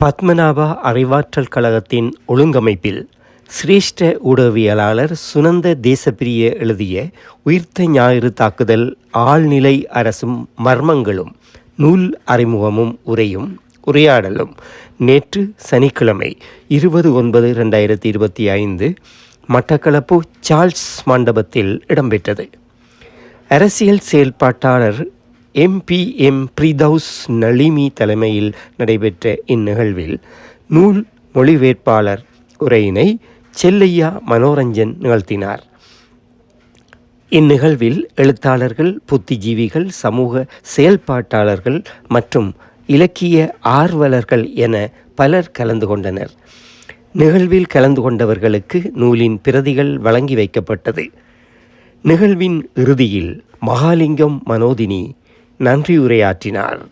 பத்மநாபா அறிவாற்றல் கழகத்தின் ஒழுங்கமைப்பில் சிரேஷ்ட ஊடகவியலாளர் சுனந்த தேசப்பிரிய எழுதிய உயிர்த்த ஞாயிறு தாக்குதல் ஆழ்நிலை அரசும் மர்மங்களும் நூல் அறிமுகமும் உரையும் உரையாடலும் நேற்று சனிக்கிழமை இருபது ஒன்பது ரெண்டாயிரத்தி இருபத்தி ஐந்து மட்டக்களப்பு சார்ல்ஸ் மண்டபத்தில் இடம்பெற்றது. அரசியல் செயல்பாட்டாளர் எம்பி எம் பிரீதௌஸ் நளிமி தலைமையில் நடைபெற்ற இந்நிகழ்வில் நூல் மொழிவேட்பாளர் உரையினை செல்லையா மனோரஞ்சன் நிகழ்த்தினார். இந்நிகழ்வில் எழுத்தாளர்கள் புத்திஜீவிகள் சமூக செயல்பாட்டாளர்கள் மற்றும் இலக்கிய ஆர்வலர்கள் என பலர் கலந்து கொண்டனர். நிகழ்வில் கலந்து கொண்டவர்களுக்கு நூலின் பிரதிகள் வழங்கி வைக்கப்பட்டது. நிகழ்வின் இறுதியில் மகாலிங்கம் மனோதினி நன்றி உரையாற்றினார்.